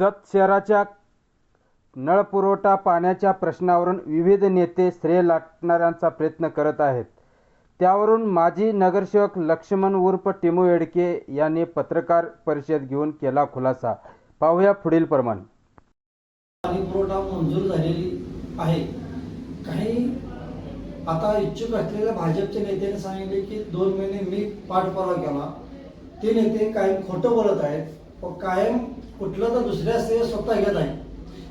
जत शहराच्या नळपुरवठा पाण्याच्या प्रश्नावरून विविध नेते श्रेय लाटणाऱ्यांचा प्रयत्न करत आहेत. त्यावरून माजी नगरसेवक लक्ष्मण उर्फ टिमू येडके यांनी पत्रकार परिषद घेऊन केला खुलासा. पाहूया पुढील प्रमाण. पाणीपुरवठा मंजूर झालेली आहे. काही आता इच्छुक असलेल्या भाजपच्या नेत्याने सांगितले की दोन महिने मी पाठपुरावा केला. ते नेते काही खोटं बोलत आहेत. व कायम कुठलं तर दुसऱ्या श्रेय स्वतः घेत आहे.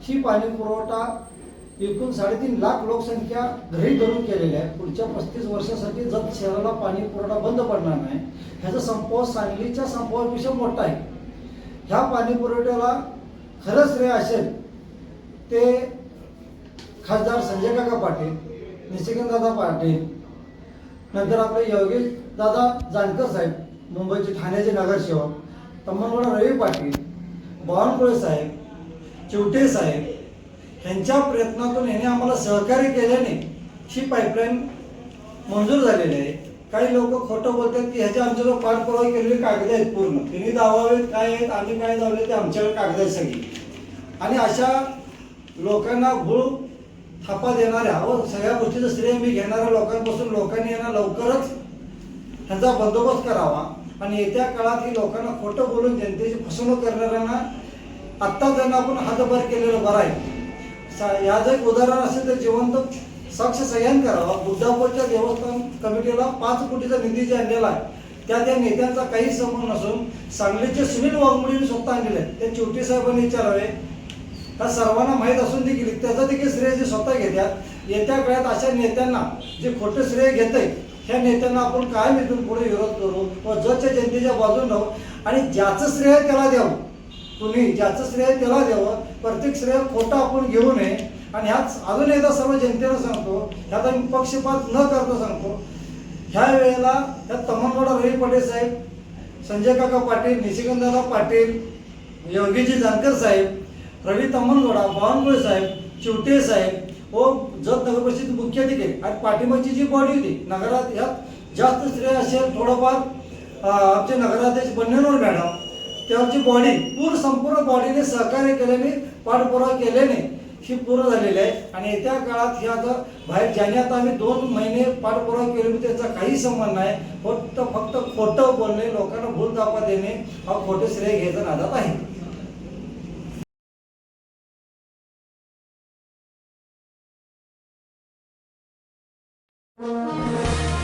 ही पाणी पुरवठा एकूण साडेतीन लाख लोकसंख्या घरी धरून केलेली आहे. पुढच्या पस्तीस वर्षासाठी जत शहराला पाणी पुरवठा बंद पडणार नाही. ह्याचा संपव सांगलीच्या संपवापेक्षा मोठा आहे. ह्या पाणी पुरवठ्याला खरं श्रेय असेल ते खासदार संजय काका पाटील निशिकांतदादा पाटील नंतर आपले योगेश दादा जानकर साहेब मुंबईचे ठाण्याचे नगरसेवक तम्मनगौडा रवी पाटील बावनकुळे साहेब चिवटे साहेब ह्यांच्या प्रयत्नातून ह्याने आम्हाला सहकार्य केल्याने ही पाईपलाईन मंजूर झालेली आहे. काही लोक खोटं बोलतात की ह्याच्या आमच्याकडे पाठपुरावा केलेले कागद आहेत पूर्ण. त्यांनी दावावेत काय आहेत आम्ही काय दावले ते आमच्याकडे कागद आहेत सगळी. आणि अशा लोकांना भूळ थापा देणाऱ्या व सगळ्या गोष्टीचं श्रेय मी घेणाऱ्या लोकांपासून लोकांनी यांना लवकरच ह्याचा बंदोबस्त करावा. आणि येत्या काळात ही लोकांना खोटं बोलून जनतेची फसवणूक करणाऱ्यांना आत्ता त्यांना आपण हातभार केलेलं बरं आहे. सा- याचं एक उदाहरण असेल तर जिवंत साक्ष सह्यान करावा. बुद्धापूरच्या देवस्थान कमिटीला पाच कोटीचा निधी जे आणलेला आहे त्या त्या नेत्यांचा काही संबंध नसून सांगलीचे सुनील वाघमोडीने स्वतः आणलेले आहेत. ते चिवटी साहेबांनी विचारावे. हा सर्वांना माहीत असून देखील त्याचं देखील श्रेय जे स्वतः घेतात येत्या काळात अशा नेत्यांना जे खोटं श्रेय घेत ह्या नेत्यांना आपण कायम इथून पुढे विरोध करू? व जच्या जनतेच्या बाजून राहू आणि ज्याचं श्रेय त्याला द्यावं. कुणी ज्याचं श्रेय त्याला द्यावं प्रत्येक श्रेय खोटं आपण घेऊ नये. आणि ह्याच अजून एकदा सर्व जनतेला सांगतो ह्यात आम्ही पक्षपात न करता सांगतो. ह्या वेळेला ह्या तमनवाडा रवी पाटील साहेब संजय काका पाटील निशिकांतदादा पाटील योगीजी जानकर साहेब रवी तमनवाडा बावनकुळे साहेब चिवटे साहेब व जत नगर परिषद मुख्य अधिकारी. आणि पाठिंबाची जी बॉडी होती नगरात यात जास्त श्रेय असेल थोडंफार आमचे नगराध्यक्ष बन्नेनोर मॅडम त्याची बॉडी पूर्ण संपूर्ण बॉडीने सहकार्य केल्याने पाठपुरावा केल्याने ही पूर्ण झालेली आहे. आणि येत्या काळात हे आता बाहेर ज्याने आता आम्ही दोन महिने पाठपुरावा केले म्हणजे त्याचा काही संबंध नाही. फक्त फक्त खोटं बोलणे लोकांना भूल दाखवा देणे हा खोटे श्रेय घ्यायचा नादात आहे. Música